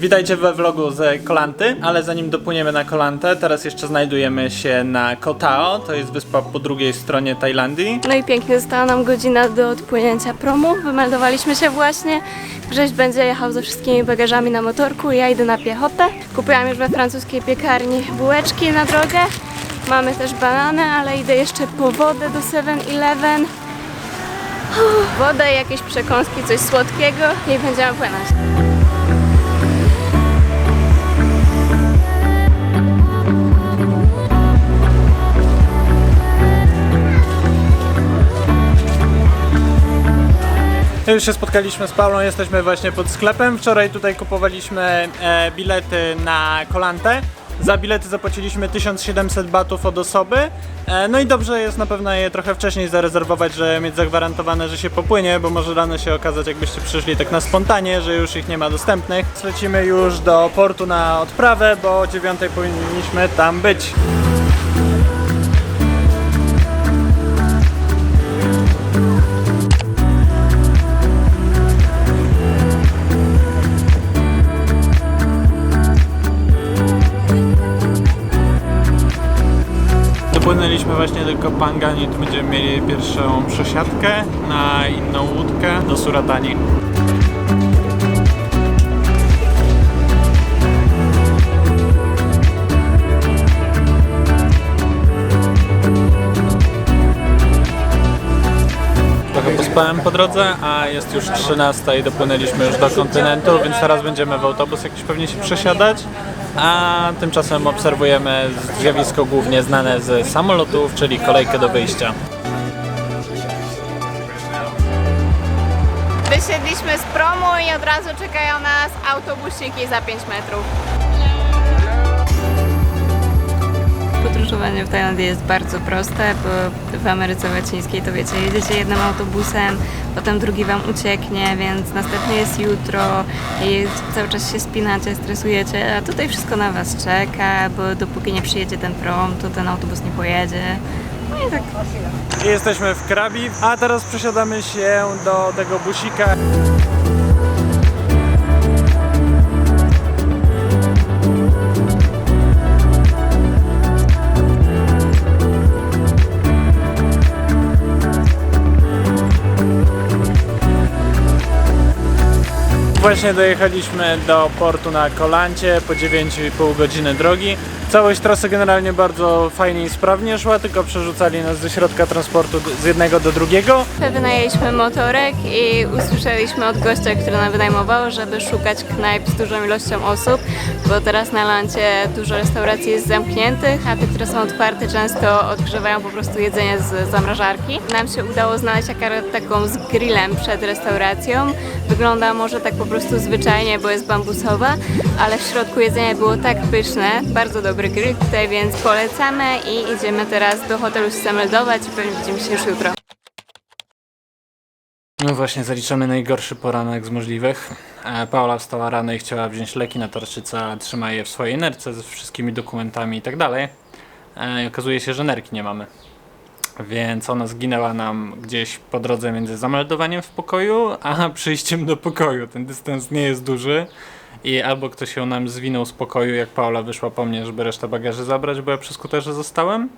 Witajcie we vlogu z Kolanty, ale zanim dopłyniemy na Kolantę, teraz jeszcze znajdujemy się na Koh Tao, to jest wyspa po drugiej stronie Tajlandii. No i pięknie została nam godzina do odpłynięcia promu. Wymeldowaliśmy się właśnie. Grześ będzie jechał ze wszystkimi bagażami na motorku, ja idę na piechotę. Kupiłam już we francuskiej piekarni bułeczki na drogę. Mamy też banany, ale idę jeszcze po wodę do 7-Eleven. Uff, Wodę, jakieś przekąski, coś słodkiego i będziemy płynąć. Już się spotkaliśmy z Paulą, jesteśmy właśnie pod sklepem. Wczoraj tutaj kupowaliśmy e, bilety na Kolantę. Za bilety zapłaciliśmy 1700 batów od osoby. E, no i dobrze jest na pewno je trochę wcześniej zarezerwować, żeby mieć zagwarantowane, że się popłynie, bo może rano się okazać, jakbyście przyszli tak na spontanie, że już ich nie ma dostępnych. Lecimy już do portu na odprawę, bo o 9 powinniśmy tam być. Kopangan i tu będziemy mieli pierwszą przesiadkę na inną łódkę do Suratani. Pospałem po drodze, a jest już 13 i dopłynęliśmy już do kontynentu, więc teraz będziemy w autobus jakiś pewnie się przesiadać. A tymczasem obserwujemy zjawisko głównie znane z samolotów, czyli kolejkę do wyjścia. Wysiedliśmy z promu i od razu czekają nas autobusiki za 5 metrów. Podróżowanie w Tajlandii jest bardzo proste, bo w Ameryce Łacińskiej to wiecie, jedziecie jednym autobusem, potem drugi wam ucieknie, więc następny jest jutro i cały czas się spinacie, stresujecie, a tutaj wszystko na was czeka, bo dopóki nie przyjedzie ten prom, to ten autobus nie pojedzie. No i tak Jesteśmy w Krabi, a teraz przesiadamy się do tego busika. Właśnie dojechaliśmy do portu na Kolancie po 9,5 godziny drogi. Całość trasy generalnie bardzo fajnie i sprawnie szła, tylko przerzucali nas ze środka transportu z jednego do drugiego. Wynajęliśmy motorek i usłyszeliśmy od gościa, który nam wynajmował, żeby szukać knajp z dużą ilością osób, bo teraz na lancie dużo restauracji jest zamkniętych, a te, które są otwarte często odgrzewają po prostu jedzenie z zamrażarki. Nam się udało znaleźć akurat taką z grillem przed restauracją. Wygląda może tak po prostu zwyczajnie, bo jest bambusowa, ale w środku jedzenie było tak pyszne, bardzo dobry grill tutaj, więc polecamy i idziemy teraz do hotelu się zameldować i pewnie widzimy się już jutro. No właśnie, zaliczamy najgorszy poranek z możliwych. E, Paula wstała rano i chciała wziąć leki na tarczycę, trzyma je w swojej nerce ze wszystkimi dokumentami i tak dalej. E, I okazuje się, że nerki nie mamy. Więc ona zginęła nam gdzieś po drodze między zameldowaniem w pokoju, a przyjściem do pokoju. Ten dystans nie jest duży. I albo ktoś ją nam zwinął z pokoju, jak Paula wyszła po mnie, żeby resztę bagaży zabrać, bo ja przy skuterze zostałem.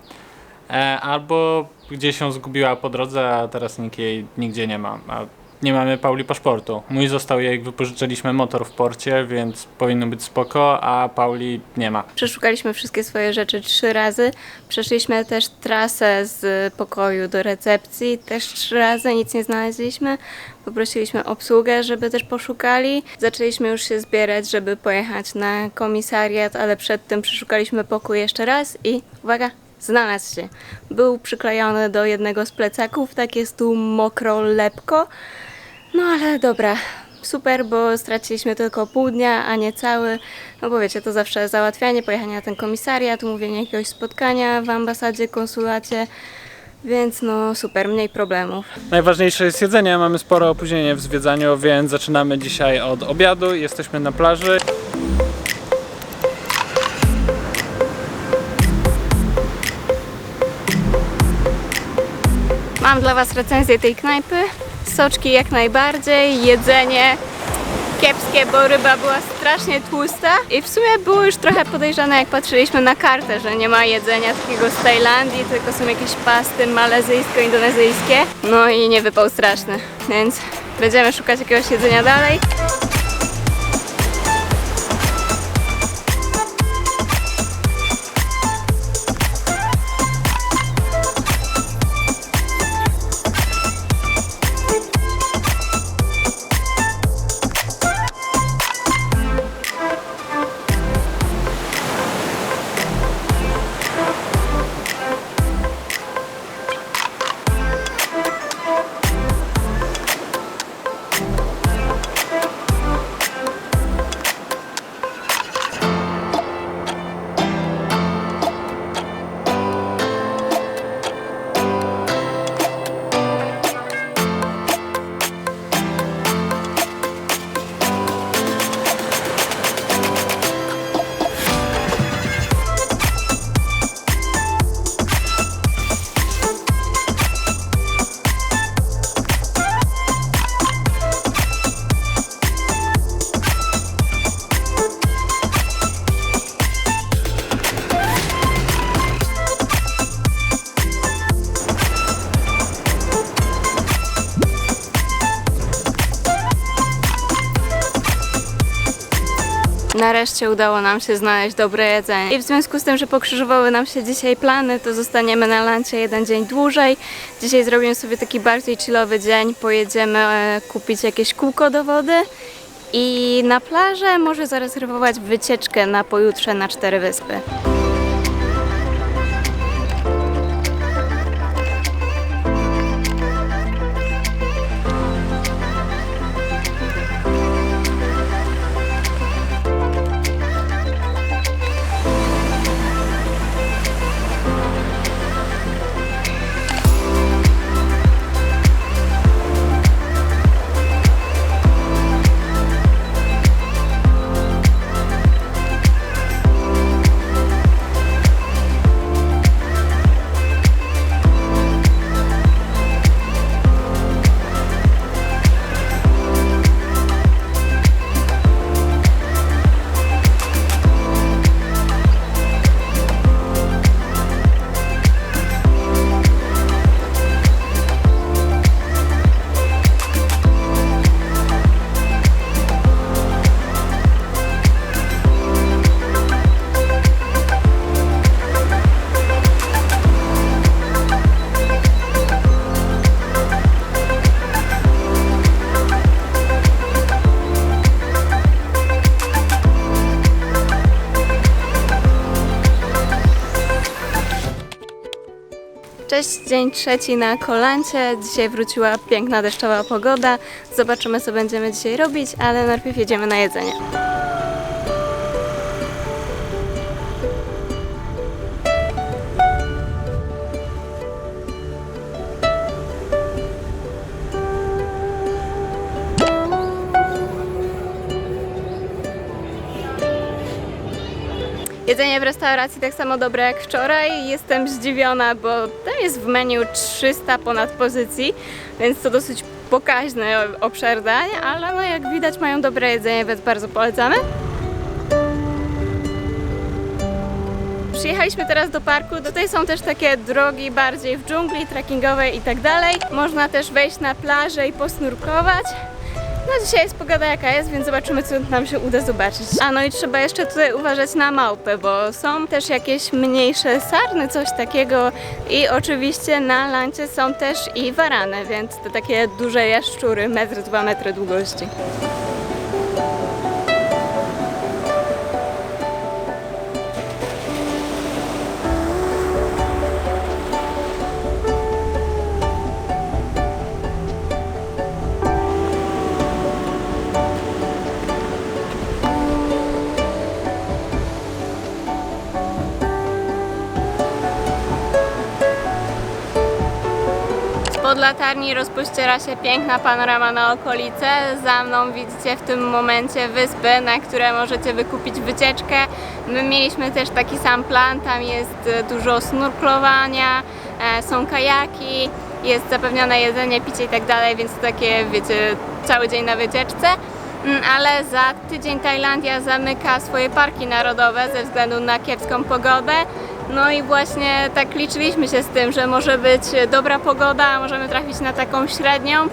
E, albo gdzieś się zgubiła po drodze, a teraz nikt jej nigdzie nie ma. A nie mamy Pauli paszportu. Mój został jej, jak wypożyczyliśmy motor w porcie, więc powinno być spoko, a Pauli nie ma. Przeszukaliśmy wszystkie swoje rzeczy trzy razy. Przeszliśmy też trasę z pokoju do recepcji, też trzy razy, nic nie znaleźliśmy. Poprosiliśmy obsługę, żeby też poszukali. Zaczęliśmy już się zbierać, żeby pojechać na komisariat, ale przed tym przeszukaliśmy pokój jeszcze raz i uwaga, znalazł się. Był przyklejony do jednego z plecaków, tak jest tu mokro, lepko. No ale dobra, super, bo straciliśmy tylko pół dnia, a nie cały. No bo wiecie, to zawsze załatwianie, pojechanie na ten komisariat, umówienie jakiegoś spotkania w ambasadzie, konsulacie. Więc no super, mniej problemów. Najważniejsze jest jedzenie. Mamy spore opóźnienie w zwiedzaniu, więc zaczynamy dzisiaj od obiadu. Jesteśmy na plaży. Mam dla Was recenzję tej knajpy. Soczki jak najbardziej, jedzenie kiepskie, bo ryba była strasznie tłusta i w sumie było już trochę podejrzane, jak patrzyliśmy na kartę, że nie ma jedzenia takiego z Tajlandii, tylko są jakieś pasty malezyjsko-indonezyjskie. No i nie wypał straszny, więc będziemy szukać jakiegoś jedzenia dalej. Nareszcie udało nam się znaleźć dobre jedzenie. I w związku z tym, że pokrzyżowały nam się dzisiaj plany, to zostaniemy na lancie jeden dzień dłużej. Dzisiaj zrobimy sobie taki bardziej chillowy dzień. Pojedziemy e, kupić jakieś kółko do wody i na plażę może zarezerwować wycieczkę na pojutrze na cztery wyspy. Cześć, dzień trzeci na kolancie. Dzisiaj wróciła piękna deszczowa pogoda. Zobaczymy, co będziemy dzisiaj robić, ale najpierw jedziemy na jedzenie. Jedzenie w restauracji tak samo dobre jak wczoraj. Jestem zdziwiona, bo tam jest w menu 300 ponad pozycji, więc to dosyć pokaźny obszar dań, ale no jak widać mają dobre jedzenie, więc bardzo polecamy. Przyjechaliśmy teraz do parku. Tutaj są też takie drogi bardziej w dżungli, trekkingowe i tak dalej. Można też wejść na plażę i posnurkować. No dzisiaj jest pogoda jaka jest, więc zobaczymy co nam się uda zobaczyć. A no i trzeba jeszcze tutaj uważać na małpy, bo są też jakieś mniejsze sarny, coś takiego i oczywiście na lancie są też i warany, więc te takie duże jaszczury, metr, dwa metry długości. Latarni rozpościera się piękna panorama na okolice. Za mną widzicie w tym momencie wyspy, na które możecie wykupić wycieczkę. My mieliśmy też taki sam plan, tam jest e, dużo snurklowania, e, są kajaki, jest zapewnione jedzenie, picie i tak więc takie, wiecie, cały dzień na wycieczce. Mm, Ale za tydzień Tajlandia zamyka swoje parki narodowe ze względu na kiepską pogodę. No i właśnie tak liczyliśmy się z tym, że może być dobra pogoda, a możemy trafić na taką średnią.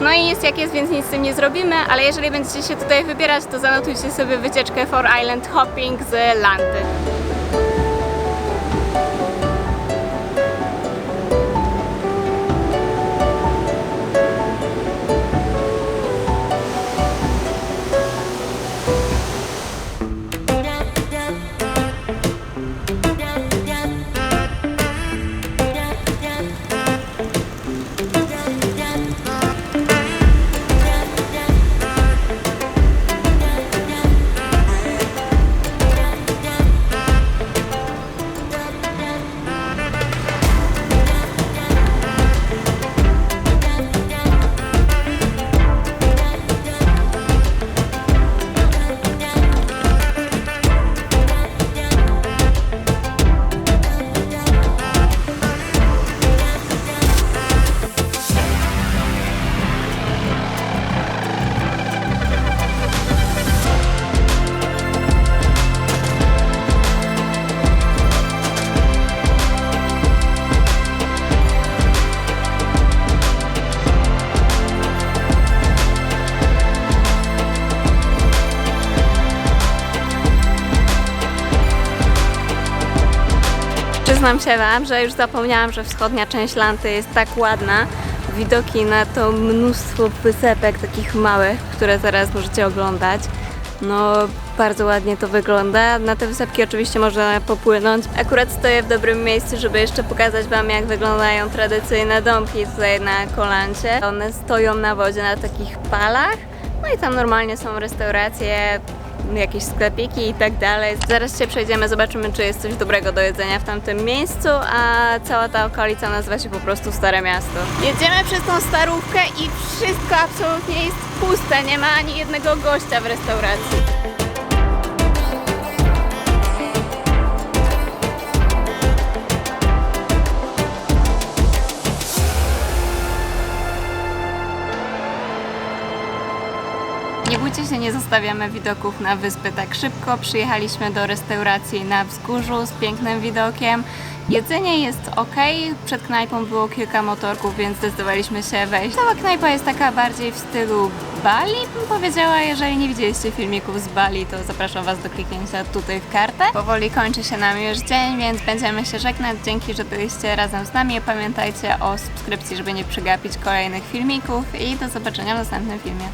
No i jest jak jest, więc nic z tym nie zrobimy, ale jeżeli będziecie się tutaj wybierać, to zanotujcie sobie wycieczkę for Island Hopping z Landy. Przyznam się Wam, że już zapomniałam, że wschodnia część Lanty jest tak ładna. Widoki na to mnóstwo wysepek takich małych, które zaraz możecie oglądać. No, bardzo ładnie to wygląda. Na te wysepki oczywiście można popłynąć. Akurat stoję w dobrym miejscu, żeby jeszcze pokazać Wam, jak wyglądają tradycyjne domki tutaj na Kolancie. One stoją na wodzie na takich palach. No i tam normalnie są restauracje, jakieś sklepiki i tak dalej. Zaraz się przejdziemy, zobaczymy, czy jest coś dobrego do jedzenia w tamtym miejscu, a cała ta okolica nazywa się po prostu Stare Miasto. Jedziemy przez tą starówkę i wszystko absolutnie jest puste, nie ma ani jednego gościa w restauracji. Nie zostawiamy widoków na wyspy tak szybko. Przyjechaliśmy do restauracji na wzgórzu z pięknym widokiem. Jedzenie jest ok. Przed knajpą było kilka motorków, więc zdecydowaliśmy się wejść. Cała knajpa jest taka bardziej w stylu Bali, bym powiedziała. Jeżeli nie widzieliście filmików z Bali, to zapraszam Was do kliknięcia tutaj w kartę. Powoli kończy się nam już dzień, więc będziemy się żegnać. Dzięki, że byliście razem z nami. Pamiętajcie o subskrypcji, żeby nie przegapić kolejnych filmików i do zobaczenia w następnym filmie.